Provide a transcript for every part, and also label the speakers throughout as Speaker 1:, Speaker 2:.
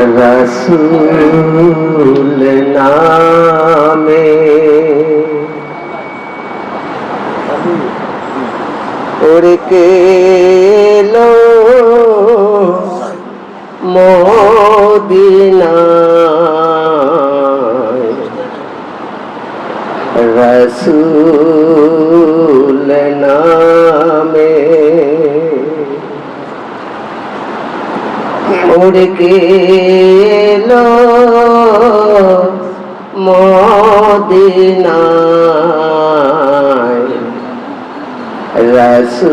Speaker 1: রসুল নামে উড়কে লো মদিনায় রসুল নামে উড়কে লো মদিনায়। রসুল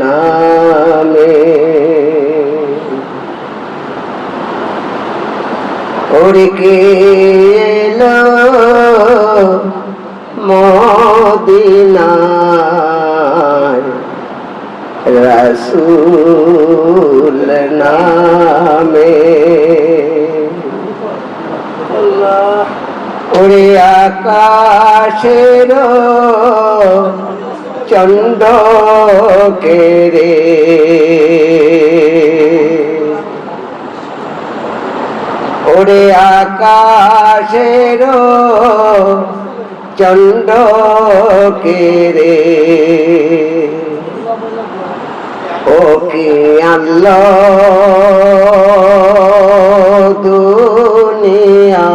Speaker 1: নামে। উড়কে লো মদিনায়। রসুল নামে ওরে আকাশের চন্দ কেরে ওরে আকাশের চন্দ কেরে ও কি আল্লাহ দুনিয়া।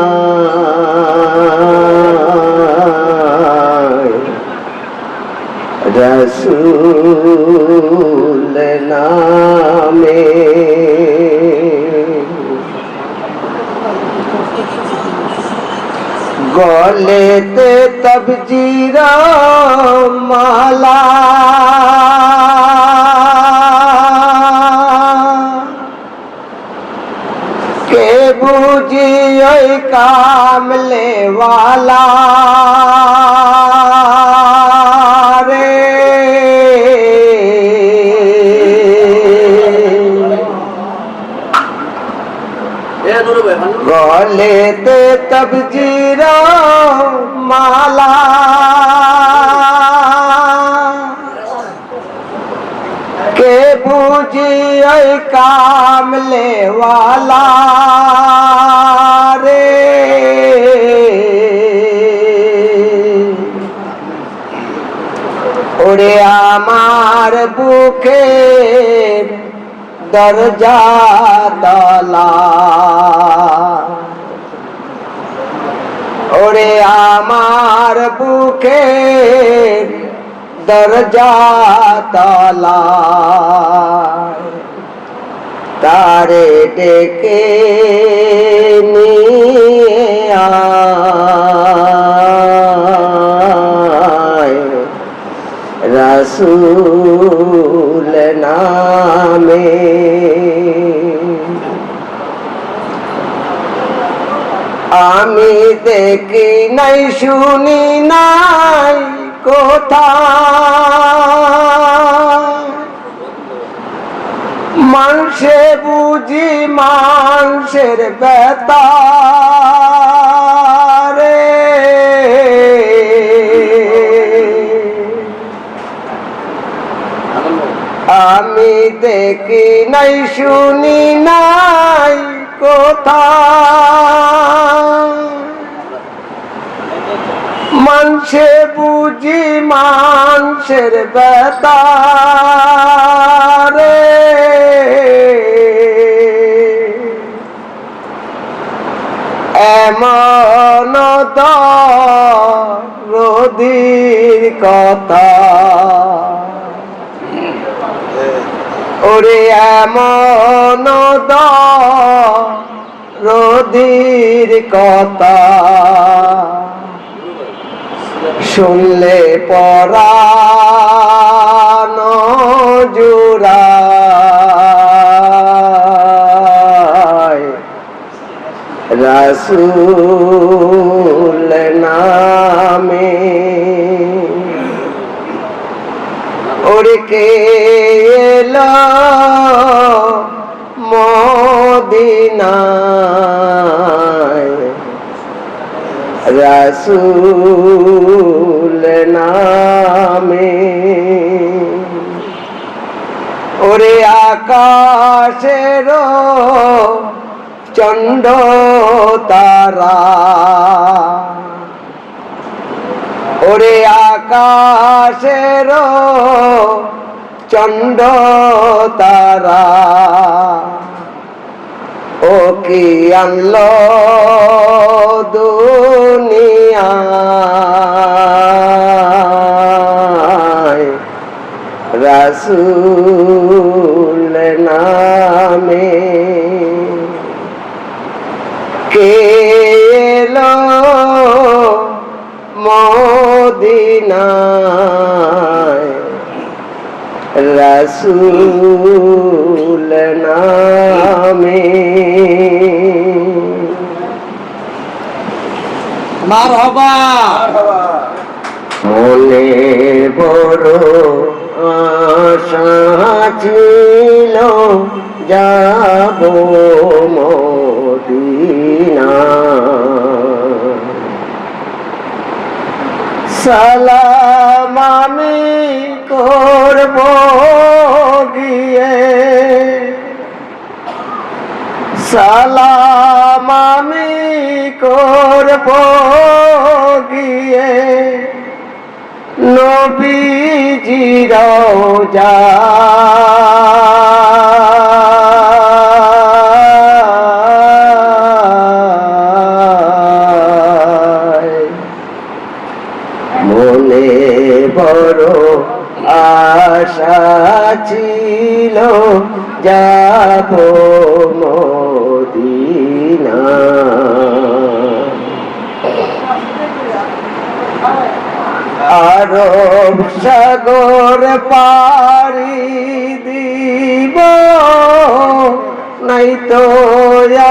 Speaker 1: রসুল নামে। গলেতে তবজিরা মালা। ওই কামলে ওয়ালা রে গলেতে তবজিরা মালা কে বুঝি ওই কামলে ওয়ালা রে ওরে আমার বুকে দরজা তলা। ওরে আমার বুকে দরজা তলা। তারে ডেকে শুনি নাই কোথা। মানুষে বুঝি মানুষের বেতা আমি দেখি নাই শুনি নাই কোথা। মানুষে বুঝি মানুষের বেতা রে। এমন রোদির কথা। ওরে এমন রোদির কথা। শুনলে পরাণ জুড়ায়। রসুল নামে। উড়কে এলো মদিনায়? রসুল নামে। ওরে আকাশের চন্ড তারা। ওরে আকাশের চন্ড তারা। ও কি আনলো দুনিয়ায় রাসুল নামে। কে এলো মদিনায়? রসুল নামে।
Speaker 2: মারহাবা।
Speaker 1: ছিল যাব মদিনা। সালাম আমি করব গিয়ে। সালাম আমি করব গিয়ে। নবীজির যা আশা ছিল যাব মদিনা। আরব সাগর পারি দিব নাই তো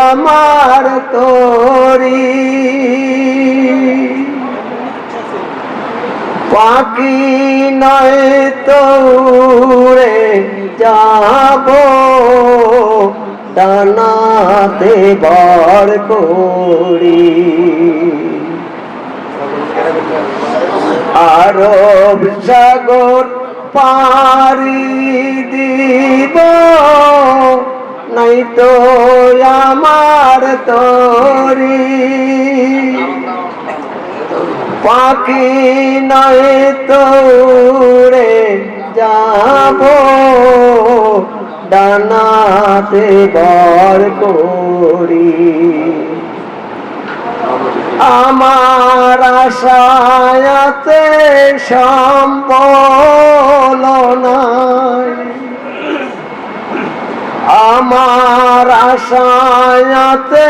Speaker 1: আমার তোরি পাখি নয় তো উড়ে যাব। দানাতে বার করি। আরব সাগর পারি দিব। নাই তো আমার তরি। পাখি নয় তো উড়ে যাব। ডানাতে বর করি। আমার আশায়াতে সম্বল নাই। আমার আশায়াতে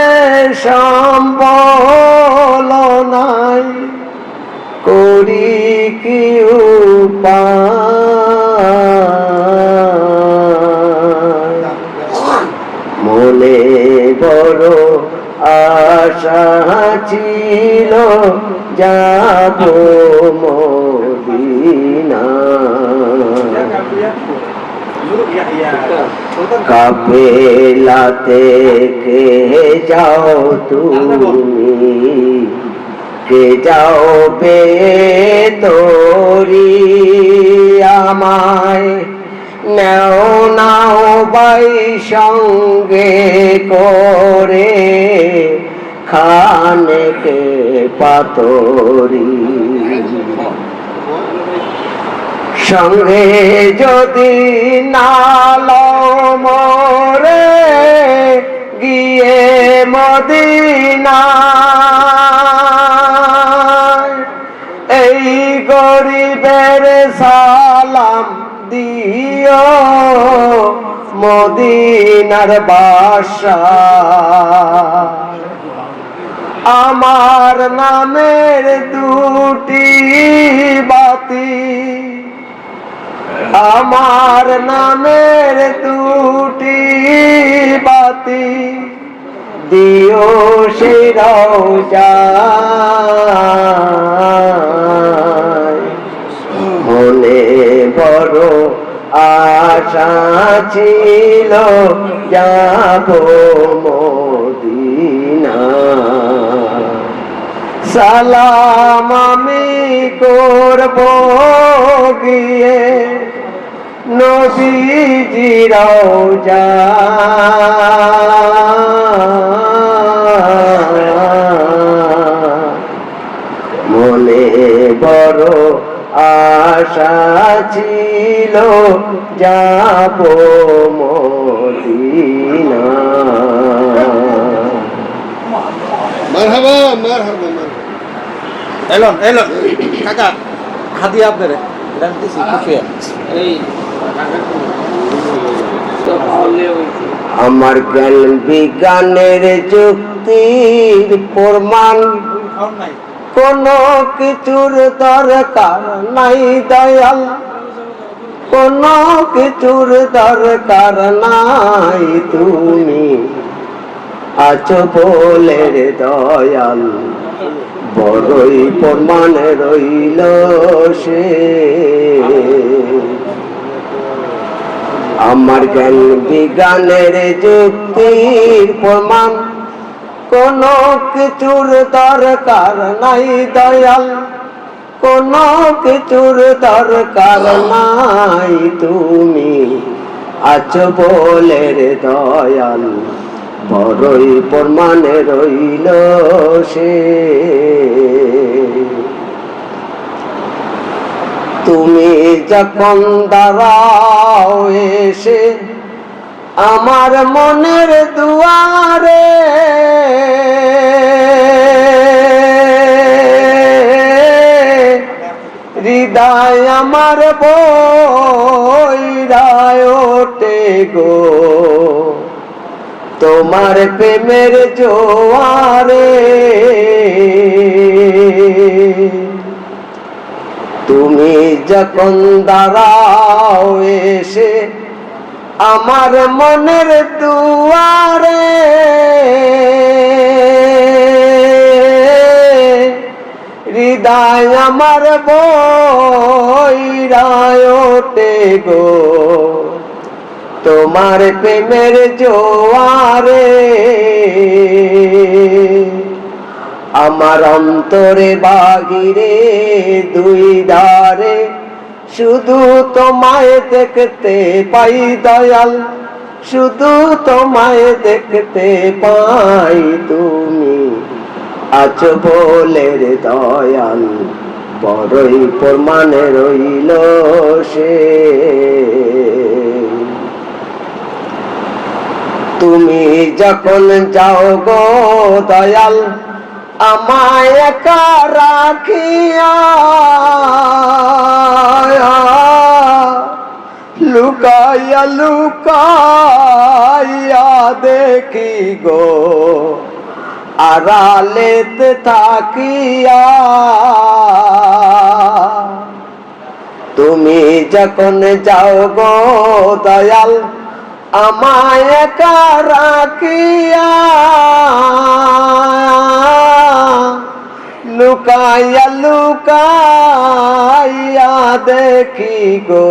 Speaker 1: সম্বল নাই। করি কি মনে বড় আশা ছিল যাব মদিনা। কাপেলাতে কে যাও তুমি? কে যাও বে তোরি আমায়? নেও নাও বাই সঙ্গে করে খানেকে পাতরি সঙ্গে যদি নাল মরে, গিয়ে মদিনা এই গরিবের সালাম দিও মদিনার বাসা। আমার নামের দুটি বাতি আমার নামের দুটি বাতি। দিও যায় মনে বড় আশা ছিল যাব মদিনা সালাম আমি করব গিয়ে নই নবীজি বড় আশা ছিল যাব মদিনা।
Speaker 2: মারহাবা মারহাবা মারহাবা।
Speaker 3: এলন এলন কাকা হাদিয়া আপনারে।
Speaker 1: আমার জ্ঞান বিজ্ঞানের যুক্তির প্রমাণ। কোন কিছুর দরকার নাই দয়াল। কোন কিছুর দরকার নাই তুমি। আছো বলে দয়াল। বড়ই প্রমাণ রইল সে। আমার জ্ঞান বিজ্ঞানের যুক্তির প্রমাণ কোন কিছুর দরকার নাই দয়াল। কোন কিছুর দরকার নাই তুমি। আছো বলে রে দয়াল। বড়ই প্রমাণে রইল সে। তুমি যখন দাঁড়াও এসে আমার মনের দুয়ারে। হৃদয় আমার বইরায় ওঠে গো। তোমার প্রেমের জোয়ারে। তুমি যখন দাঁড়াও এসে আমার মনের দুয়ারে। হৃদয় আমার বইরায় ওঠে গো। তোমার প্রেমের জোয়ারে। আমার অন্তরে বাগিরে দুই ধারে শুধু তোমায় দেখতে পাই দয়াল, শুধু তোমায় দেখতে পাই তুমি। আছো বলে দয়াল, বড়ই প্রমাণে রইল সে। তুমি যখন যাও গো দয়াল, আমায় একা রাখিয়া লুকাইয়া লুকাইয়া দেখি গো। আড়ালেতে থাকিয়া তুমি যখন যাও গো দয়াল আমায় একা লুকাইয়া লুকাইয়া দেখি গো।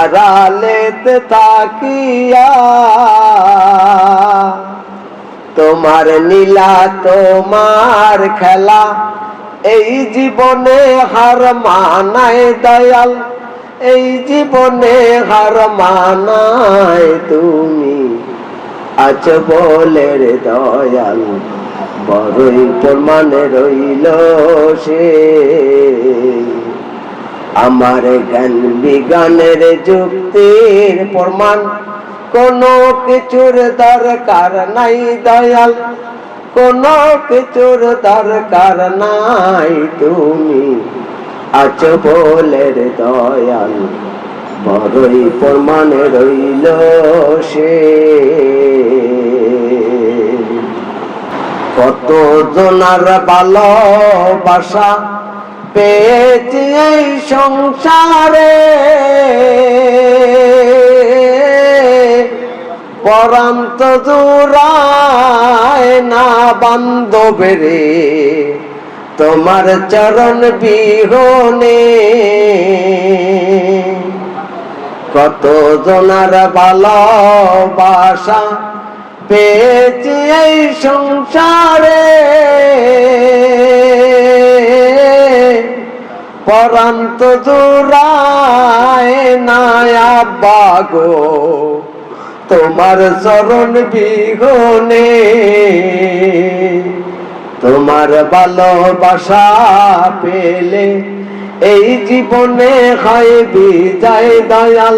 Speaker 1: আড়ালেতে তাকিয়া তোমার নীলা, তোমার খেলা, এই জীবনে হার মানায় দয়াল, এই জীবনে হার মানায় তুমি। আজ বলে দয়াল। বড়ই প্রমাণে রইল সে। আমার জ্ঞান বিজ্ঞানের যুক্তির প্রমাণ, কোন কিছুর দরকার নাই দয়াল, কোন কিছুর দরকার নাই তুমি। আছো বলে দয়াল বড়ই প্রমাণে রইল সে। কত জনার ভালোবাসা পেয়েছি এই সংসারে? পরান্ত দূরায় না বান্ধবেরে? তোমার চরণ বিহনে কত জনার ভালোবাসা পেয়েছি এই সংসারে। পরান্ত দূরায় না বাগো, তোমার চরণ বিঘনে তোমার ভালোবাসা পেলে এই জীবনে হয় বিজয় দয়াল।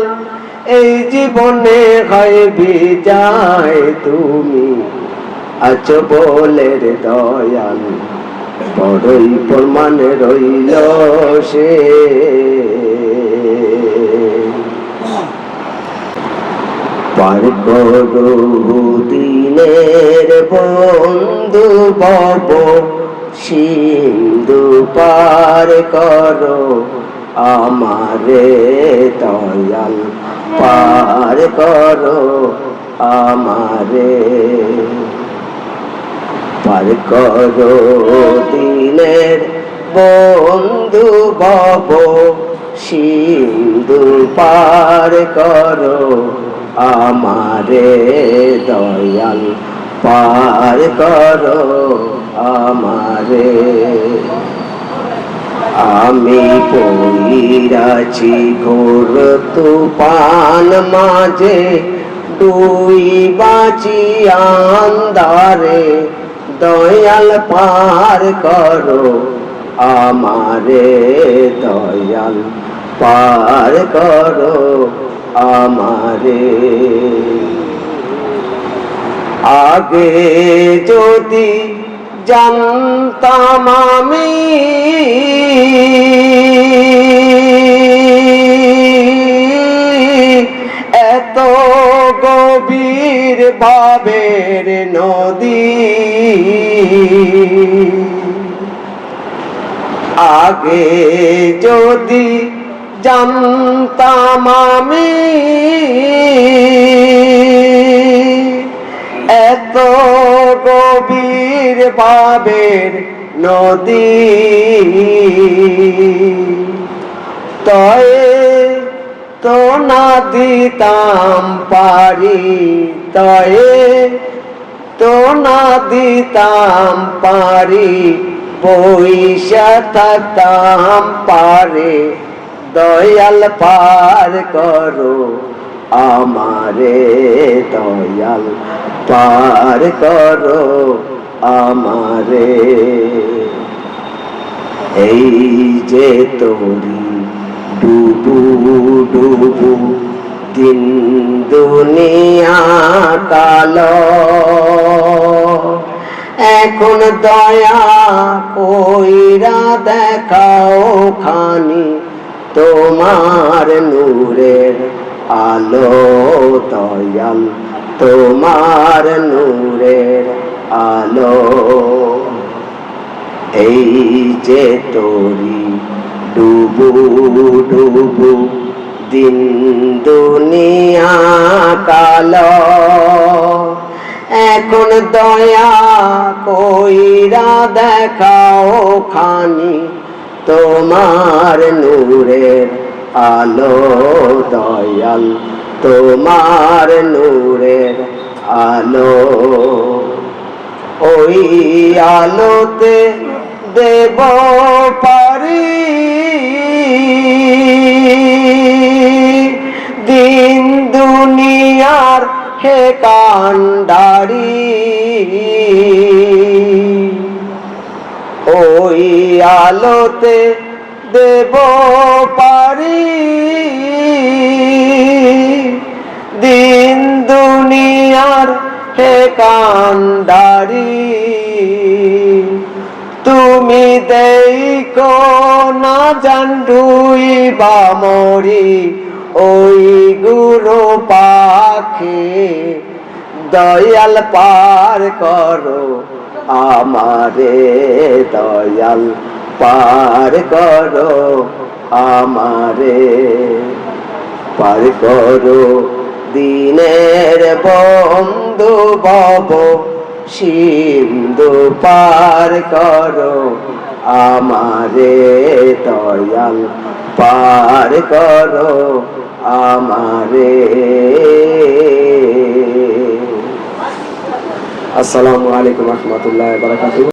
Speaker 1: এই জীবনে হয় বিজয় তুমি। আছো বলে রে দয়াল, বড়ই প্রমাণ রইল সে। পার করো দিনের বন্ধু বব সিন্ধু পার করো আমারে দয়াল। পার করো আমারে। পার করো দিনের বন্ধু বব, সিন্ধু পার করো আমারে। দয়াল পার করো আমারে। আমি পইরাছি ঘোর তুফান মাঝে দুই বাঁচি আন্দারে দয়াল পার করো আমারে, দয়াল পার করো আমারে। আগে যদি জানতাম আমি এত গভীর ভাবের নদী। আগে যদি জানতাম আমি এত গভীর ভাবের নদী। তয়ে তো না দিতাম পারি, তয়ে তো না দিতাম পারি বৈশা পারে, দয়াল পার করো। আমারে দয়াল পার করো আমারে। এই যে তোরি ডুবু ডুবু দিন দুনিয়া কালো, এখন দয়া কইরা দেখাও খানি তোমার নূরের আলো দয়াল, তোমার নূরের আলো। এই যে তোরি ডুবু ডুবু দিন দুনিয়া কালো, এখন দয়া কইরা দেখাও খানি তোমার নূরের আলো, দয়াল, তোমার নূরের আলো। ওই আলোতে দেব পারি। দিন দুনিয়ার হে কান্ডারি। ওই আলোতে দেব পারি। দিন দুনিয়ার হে কান্ডারি, তুমি দেখো না জান্ডুই বা মরি, ওই গুরু পাখি। দয়াল পার করো আমারে, দয়াল পার করো আমারে। পার করো দিনের বন্ধু বব, সিন্ধু পার করো আমারে। দয়াল, পার করো আমারে। আসসালামু আলাইকুম রহমতুল্লাহ বারাকাতুহ।